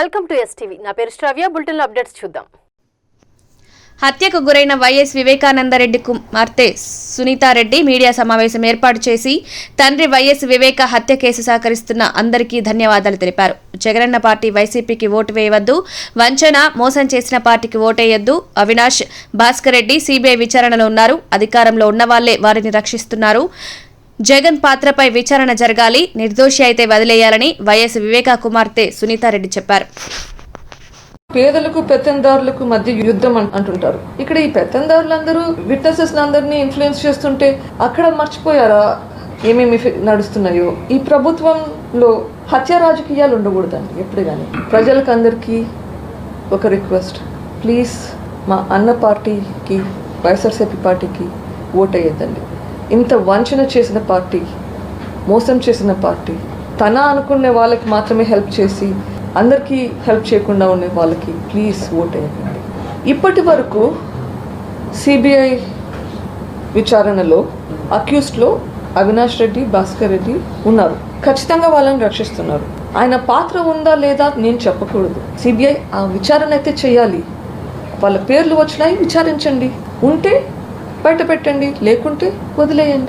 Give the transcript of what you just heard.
Welcome to STV నా పేరు శ్రవ్య. బులెటిన్లో అప్డేట్స్ చూద్దాం. హత్యకు గురైన వైఎస్ వివేకానందరెడ్డి కుమార్తె సునీతారెడ్డి మీడియా సమావేశం ఏర్పాటు చేసి తండ్రి వైఎస్ వివేక హత్య కేసు సహకరిస్తున్న అందరికీ ధన్యవాదాలు తెలిపారు. జగనన్న పార్టీ వైసీపీకి ఓటు వేయవద్దు వంచన మోసం చేసిన పార్టీకి ఓటేయొద్దు అవినాష్ భాస్కర్ రెడ్డి సిబిఐ విచారణలో ఉన్నారు అధికారంలో ఉన్నవాళ్ళే వారిని రక్షిస్తున్నారు. జగన్ పాత్రపై విచారణ జరగాలి నిర్దోషి అయితే వదిలేయాలని వైఎస్ వివేకా కుమార్తె సునీతారెడ్డి చెప్పారు. పేదలకు పెత్తందారులకు మధ్య యుద్ధం అంటుంటారు. ఇక్కడ ఈ పెత్తందారులందరూ విట్నెసెస్ అందరినీ ఇన్ఫ్లుయెన్స్ చేస్తుంటే అక్కడ మర్చిపోయారా? ఏమేమి నడుస్తున్నాయో? ఈ ప్రభుత్వంలో హత్య రాజకీయాలు ఉండకూడదండి ఎప్పుడు కానీ ప్రజలకు అందరికీ ఒక రిక్వెస్ట్ ప్లీజ్ మా అన్న పార్టీకి వైఎస్ఆర్సీపీ పార్టీకి ఓటేయద్దండి. ఇంత వంచన చేసిన పార్టీ మోసం చేసిన పార్టీ తన అనుకునే వాళ్ళకి మాత్రమే హెల్ప్ చేసి అందరికీ హెల్ప్ చేయకుండా ఉండే వాళ్ళకి ప్లీజ్ ఓట్ వేయండి. ఇప్పటి వరకు సిబిఐ విచారణలో అక్యూస్డ్లో అవినాష్ రెడ్డి భాస్కర్ రెడ్డి ఉన్నారు. ఖచ్చితంగా వాళ్ళని రక్షిస్తున్నారు. ఆయన పాత్ర ఉందా లేదా నేను చెప్పకూడదు. సిబిఐ ఆ విచారణ అయితే చేయాలి. వాళ్ళ పేర్లు వచ్చినాయి విచారించండి. ఉంటే బయట పెట్టండి లేకుంటే వదిలేయండి.